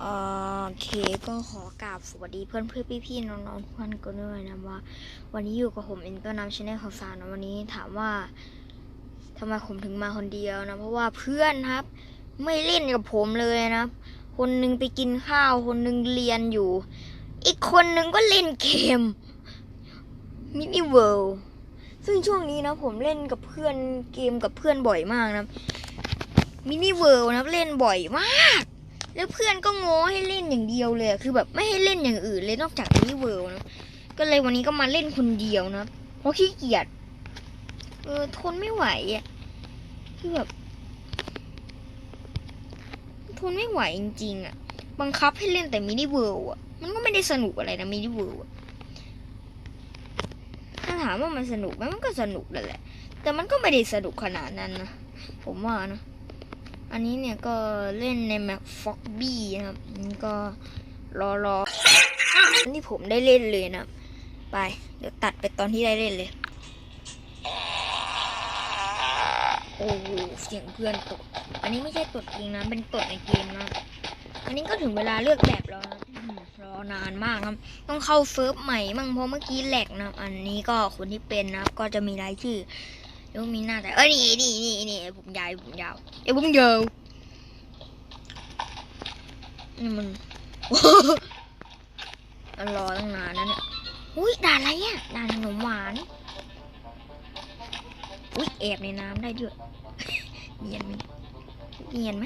โอเคก็ขอกราบสวัสดีเพื่อนเพื่อนพี่พี่ๆน้องทุกท่านกันด้วยนะว่า วันนี้อยู่กับผมอินเตอร์นัมชแนลของสารนะวันนี้ถามว่าทำไมผมถึงมาคนเดียวนะ เพราะว่าเพื่อนครับ ไม่เล่นกับผมเลยนะ คนหนึงไปกินข้าว คนหนึงเรียนอยู่ อีกคนหนึงก็เล่นเกมมินิเวิลด์ซึ่งช่วงนี้นะผมเล่นกับเพื่อนเกมกับเพื่อนบ่อยมากนะมินิเวิลด์นะเล่นบ่อยมาก แล้วเพื่อนก็ง้ให้เล่นอย่างเดียวเลยคือแบบไม่ให้เล่นอย่างอื่นเลยนอกจากมินิเวิลด์นะก็เลยวันนี้ก็มาเล่นคนเดียวนะเพราะขี้เกียจเออทนไม่ไหวอะคือแบบทนไม่ไหวจริงๆอะ บังคับให้เล่นแต่มินิเวิลด์อะมันก็ไม่ได้สนุกอะไรนะมินิเวิลด์อะถ้าถามว่ามันสนุกไหมมันก็สนุกแหละ แต่มันก็ไม่ได้สนุกขนาดนั้นนะผมว่านะ อันนี้เนี่ยก็เล่นในแมปฟ็อกบี้นะครับนี่ก็รอรออันที่ผมได้เล่นเลยนะ ไป เดี๋ยวตัดไปตอนที่ได้เล่นเลย โอ้โหเสียงเพื่อนตด อันนี้ไม่ใช่ตดจริงนะ เป็นตดในเกมนะ อันนี้ก็ถึงเวลาเลือกแบบแล้วนะรอนานมากนะต้องเข้าเซิร์ฟใหม่มั่งเพราะเมื่อกี้แหลกนะ อันนี้ก็คนที่เป็นนะ ก็จะมีรายชื่อ แล้วมีหน้าแต่เอ้ยนี่นี่นี่นี่ผมยาวผมยาวเอ้ยผมยาวนี่มันมันรอตั้งนานนะเนี่ยอุ้ยด่านอะไรอะด่านขนมหวานอุ้ยแอบในน้ำได้ด้วยเนียนไหมเนียนไหม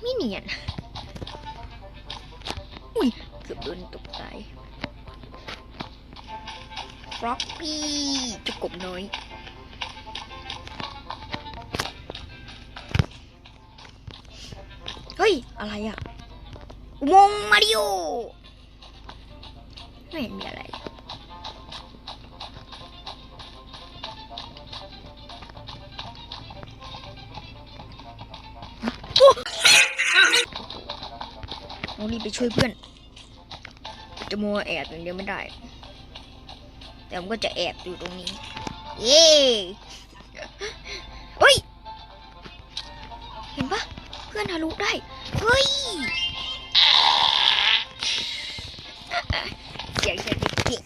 ไม่เนียนอุ้ยเกือบโดนตกใจฟล็อกปี้จะกบน้อย ฮ้ย อะไรอะอุโมงมาริโอไม่เห็นมีอะไรต้องรีบไปช่วยเพื่อน จะมัวแอบอย่างเดียวไม่ได้ แต่ผมก็จะแอบอยู่ตรงนี้ เย้เฮ้ย เห็นปะ พื่อนทะลุได้ เฮ้ยเสียงฉันเก่ง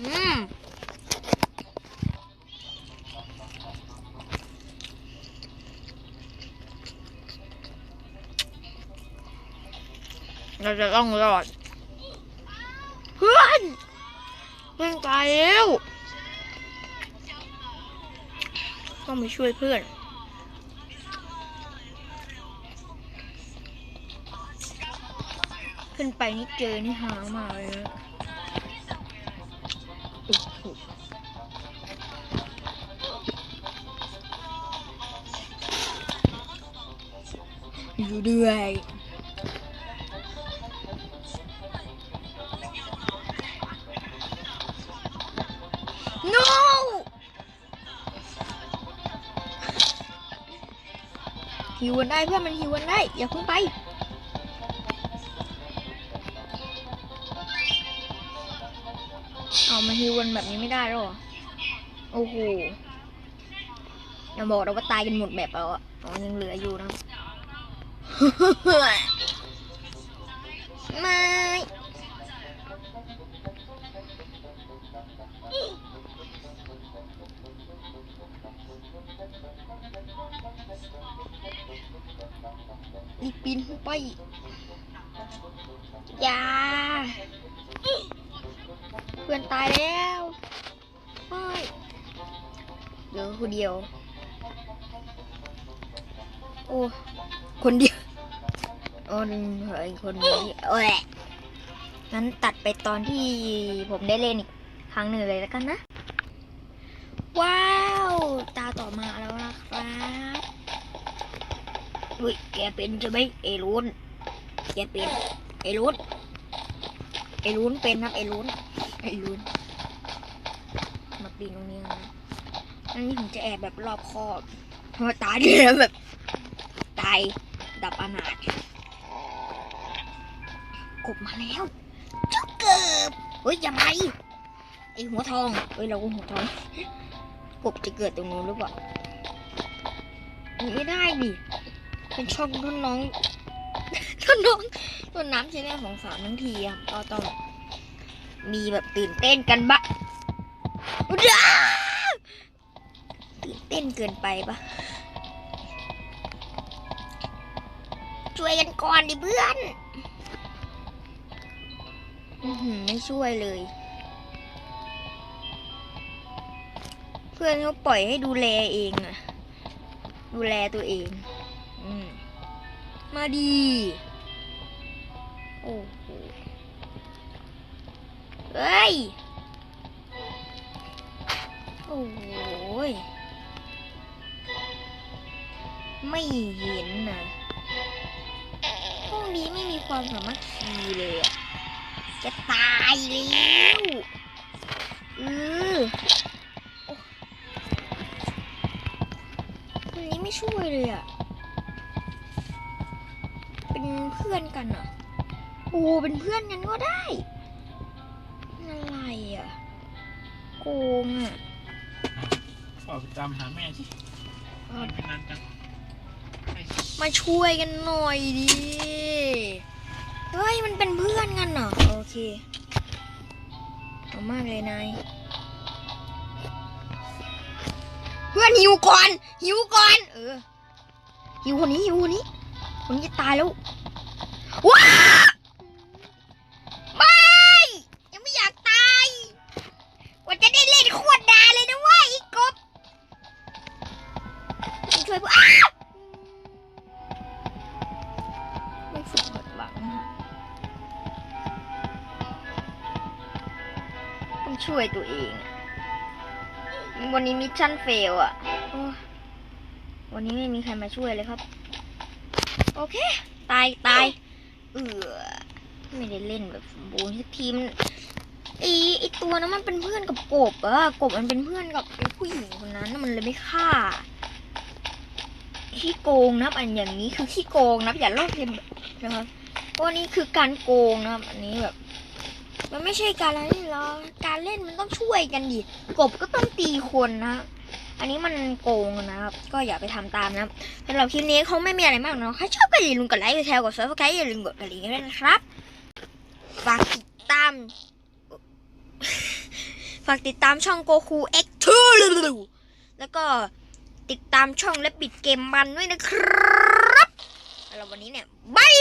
อืมเราจะต้องรอดเพื่อน เพื่อนตายแล้วต้องไปช่วยเพื่อนขึ้นไปนี่เจอนี่หามาเลยนะอยู่ด้วย no หิวกันได้เพื่อนมันหิวกันได้ อย่าเพิ่งไปเอามาฮิวกันแบบนี้ไม่ได้หรอ โอ้โหอย่าบอกนะว่าตายกันหมดแบบแล้วอะอ๋อยังเหลืออยู่นะไม่ อีปีนขึ้นไปอย่าเพื่อนตายแล้วไม่เหลือคนเดียว โอ้ คนเดียวโอ้หนึ่งเหลืออีกคนนี้โอ้ยงั้นตัดไปตอนที่ผมได้เล่นอีกครั้งหนึ่งเลยแล้วกันนะ ว้าว ตาต่อมาแล้วนะครับ อุ้ยแกเป็นใช่ไหมเอรุนแกเป็นเอรุนเอรุนเป็นครับเอรุนไอ้ลุ้นมาปีนตรงนี้นะอันนี้ผมจะแอบแบบรอบคอบเพราะว่าตายดียวแบบตายดับอนาถกบมาแล้วจุกเกิบเฮ้ยอย่าไปไอหัวทองเอ้ยเราก็หัวทองกบจะเกิดตรงนู้นหรือเปล่าไม่ได้ดิ เป็นช่องท่นน้องท่นน้องต้นน้ำใช้แม่ของสามทั้งทีอะก็ต้องมีแบบตื่นเต้นกันบะว้าวตื่นเต้นเกินไปปะช่วยกันก่อนดิเพื่อนไม่ช่วยเลย เพื่อนเขาปล่อยให้ดูแลเองอะดูแลตัวเอง มาดี โอ้โห เฮ้ย โอ้โหยไม่เห็นนะพวกนี้ไม่มีความสามัคคีเลยอะจะตายแล้วเออโอ้คนนี้ไม่ช่วยเลยอะ เป็นเพื่อนกันอะโอ้เป็นเพื่อนกันก็ได้อะไรอะโกงอะออกไปตามหาแม่ที่มันเป็นนานจังไอ้มาช่วยกันหน่อยดิเฮ้ยมันเป็นเพื่อนกันเหรอโอเคเอามากเลยนายเพื่อนหิวก่อนหิวก่อนเออหิวคนนี้หิวคนนี้คนนี้จะตายแล้ว ว้าไม่ยังไม่อยากตายกว่าจะได้เล่นโคตรดาเลยนะเว่าอีกบช่วยเพื่อนอ้าไม่ฝึกหดหวังต้องช่วยตัวเองวันนี้มิชชั่นเฟลอะวันนี้ไม่มีใครมาช่วยเลยครับ โอเค ตาย ตาย เออไม่ได้เล่นแบบสมบูรณ์สักทีมนไอไอตัวนั้นมันเป็นเพื่อนกับกบอะกบมันเป็นเพื่อนกับผู้หญิงคนนั้นมันเลยไม่ฆ่าขี้โกงนะอันอย่างนี้คือขี้โกงนะอย่าลอกเลียนแบบนะครับเพราะอันนี้คือการโกงนะอันนี้แบบ มันไม่ใช่การอะไรหรอกการเล่นมันต้องช่วยกันดิกบก็ต้องตีคนนะ อันนี้มันโกงนะครับ ก็อย่าไปทำตามนะครับสำหรับคลิปนี้เขาไม่มีอะไรมากเนาะใครชอบก็อย่าลืมกดไลค์กดแชร์กดซับสไครต์อย่าลืมกดกระดิ่งด้วยนะครับ ฝากติดตาม ฝากติดตามช่องโกคู X2 แล้วก็ติดตามช่องและบิดเกมมันด้วยนะครับแล้ววันนี้เนี่ยบาย